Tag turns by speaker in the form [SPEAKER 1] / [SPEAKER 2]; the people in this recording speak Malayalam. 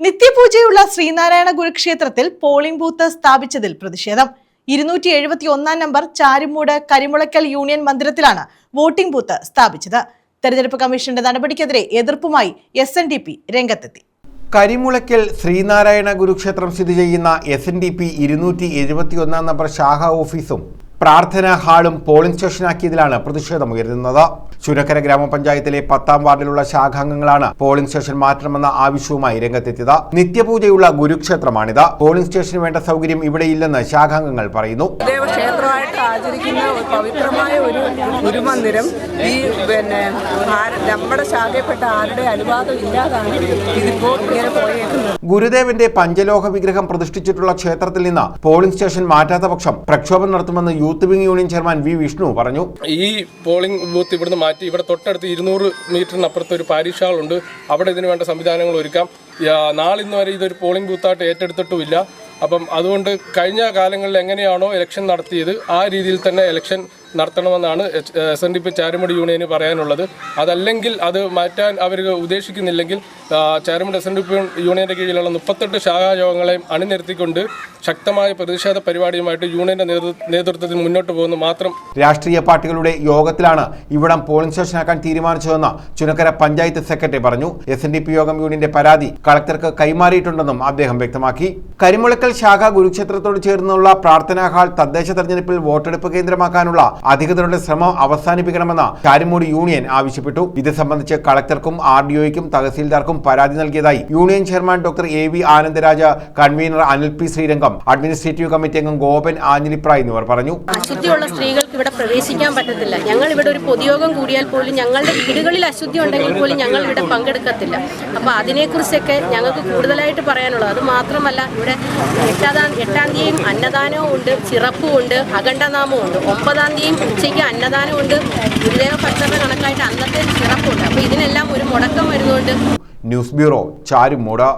[SPEAKER 1] നിത്യപൂജയുള്ള ശ്രീനാരായണ ഗുരുക്ഷേത്രത്തിൽ പോളിംഗ് ബൂത്ത് സ്ഥാപിച്ചതിൽ പ്രതിഷേധം. ഇരുന്നൂറ്റി എഴുപത്തി ഒന്നാം നമ്പർ ചാരുമൂട് കരിമുളയ്ക്കൽ യൂണിയൻ മന്ദിരത്തിലാണ് വോട്ടിംഗ് ബൂത്ത് സ്ഥാപിച്ചത്. തെരഞ്ഞെടുപ്പ് കമ്മീഷന്റെ നടപടിക്കെതിരെ എതിർപ്പുമായി എസ് എൻ ഡി പി രംഗത്തെത്തി.
[SPEAKER 2] കരിമുളയ്ക്കൽ ശ്രീനാരായണ ഗുരുക്ഷേത്രം സ്ഥിതി ചെയ്യുന്ന എസ് എൻ ഡി പി ഇരുന്നൂറ്റി എഴുപത്തി ഒന്നാം നമ്പർ ശാഖ ഓഫീസും പ്രാർത്ഥനാ ഹാളും പോളിംഗ് സ്റ്റേഷനാക്കിയതിലാണ് പ്രതിഷേധമുയരുന്നത്. ചുരക്കര ഗ്രാമപഞ്ചായത്തിലെ പത്താം വാർഡിലുള്ള ശാഖാംഗങ്ങളാണ് പോളിംഗ് സ്റ്റേഷൻ മാറ്റണമെന്ന ആവശ്യവുമായി രംഗത്തെത്തിയത്. നിത്യപൂജയുള്ള ഗുരുക്ഷേത്രമാണിത്. പോളിംഗ് സ്റ്റേഷന് വേണ്ട സൗകര്യം ഇവിടെയില്ലെന്ന് ശാഖാംഗങ്ങൾ പറയുന്നു.
[SPEAKER 3] ആചരിക്കുന്ന ഒരു പവിത്രമായ ഒരു ഗുരുമന്ദിരം ഈ പിന്നെ നമ്മുടെ ശാഖയപ്പെട്ട ആരുടെ അനുവാദം ഇല്ലാതാണ് ഇതിപ്പോൾ ഇങ്ങനെ പോയേക്കുന്നത്.
[SPEAKER 2] ഗുരുദേവന്റെ പഞ്ചലോഹ വിഗ്രഹം പ്രതിഷ്ഠിച്ചിട്ടുള്ള ക്ഷേത്രത്തിൽ നിന്ന് പോളിംഗ് സ്റ്റേഷൻ മാറ്റാത്ത പക്ഷം പ്രക്ഷോഭം നടത്തുമെന്ന് youth wing union chairman V Vishnu പറഞ്ഞു.
[SPEAKER 4] ഈ പോളിംഗ് ബൂത്ത് ഇവിടുന്ന് മാറ്റി ഇവിടെ തൊട്ടടുത്ത് ഇരുന്നൂറ് മീറ്ററിനപ്പുറത്ത് ഒരു പാരീഷ് ഹാളുണ്ട് അവിടെ ഇതിനു വേണ്ട സംവിധാനങ്ങൾ ഒരുക്കാം. നാളിന്ന് വരെ ഇതൊരു പോളിംഗ് ബൂത്തായിട്ട് ഏറ്റെടുത്തിട്ടുമില്ല. അപ്പം അതുകൊണ്ട് കഴിഞ്ഞ കാലങ്ങളിൽ എങ്ങനെയാണോ ഇലക്ഷൻ നടത്തിയത് ആ രീതിയിൽ തന്നെ election നടത്തണമെന്നാണ് S N D P Charummood യൂണിയന് പറയാനുള്ളത്. അതല്ലെങ്കിൽ അത് മാറ്റാൻ അവർ ഉദ്ദേശിക്കുന്നില്ലെങ്കിൽ Charummood S N D P യൂണിയന്റെ കീഴിലുള്ള മുപ്പത്തെട്ട് ശാഖായോഗങ്ങളെയും അണിനിരത്തിക്കൊണ്ട് ശക്തമായ പ്രതിഷേധ പരിപാടിയുമായിട്ട് യൂണിയന്റെ നേതൃ- നേതൃത്വത്തിൽ മുന്നോട്ട് പോകുന്നു മാത്രം.
[SPEAKER 2] രാഷ്ട്രീയ പാർട്ടികളുടെ യോഗത്തിലാണ് ഇവിടം പോളിംഗ് സ്റ്റേഷനാക്കാൻ തീരുമാനിച്ചതെന്ന് ചുനക്കര പഞ്ചായത്ത് സെക്രട്ടറി പറഞ്ഞു. എസ് എൻ ഡി പി യോഗം യൂണിയന്റെ പരാതി കളക്ടർക്ക് കൈമാറിയിട്ടുണ്ടെന്നും അദ്ദേഹം വ്യക്തമാക്കി. കരിമുളക്കൽ ശാഖ ഗുരുക്ഷേത്രത്തോട് ചേർന്നുള്ള പ്രാർത്ഥനാ ഹാൾ തദ്ദേശ തെരഞ്ഞെടുപ്പിൽ വോട്ടെടുപ്പ് കേന്ദ്രമാക്കാനുള്ള അധികൃതരുടെ ശ്രമം അവസാനിപ്പിക്കണമെന്ന് ചാരിമൂട് യൂണിയൻ ആവശ്യപ്പെട്ടു. ഇത് സംബന്ധിച്ച് കളക്ടർക്കും ആർ ഡി ഒയ്ക്കും തഹസീൽദാർക്കും പരാതി നൽകിയതായി union chairman doctor A V Anandaraja convener Anil P Sreerangam administrative committee അംഗം ഗോപൻ ആഞ്ഞിലിപ്ര എന്നിവർ പറഞ്ഞു.
[SPEAKER 5] അശുദ്ധിയുള്ള സ്ത്രീകൾക്ക് ഇവിടെ പ്രവേശിക്കാൻ പറ്റത്തില്ല. ഞങ്ങൾ ഇവിടെ ഒരു പൊതുയോഗം കൂടിയാൽ പോലും ഞങ്ങളുടെ വീടുകളിൽ അശുദ്ധി ഉണ്ടെങ്കിൽ പോലും ഞങ്ങൾ ഇവിടെ പങ്കെടുക്കത്തില്ല. അപ്പോൾ അതിനെക്കുറിച്ചൊക്കെ ഞങ്ങൾക്ക് കൂടുതലായിട്ട് പറയാനുള്ളത്. അത് മാത്രമല്ല ഇവിടെ എട്ടാം എട്ടാം തീയതിയും അന്നദാനവും ഉണ്ട് ചിറപ്പും ഉണ്ട് അഖണ്ഡനാമവും ഉണ്ട്. ഒമ്പതാം തീയതിയും ഉച്ചയ്ക്ക് അന്നദാനം ഉണ്ട് ഗുരുദേവ ഭക്ഷണ കണക്കായിട്ട് അന്നത്തെ ചിറപ്പുണ്ട്. അപ്പോൾ ഇതിനെല്ലാം ഒരു മുടക്കം വരുന്നുണ്ട്.
[SPEAKER 2] News bureau Charummood.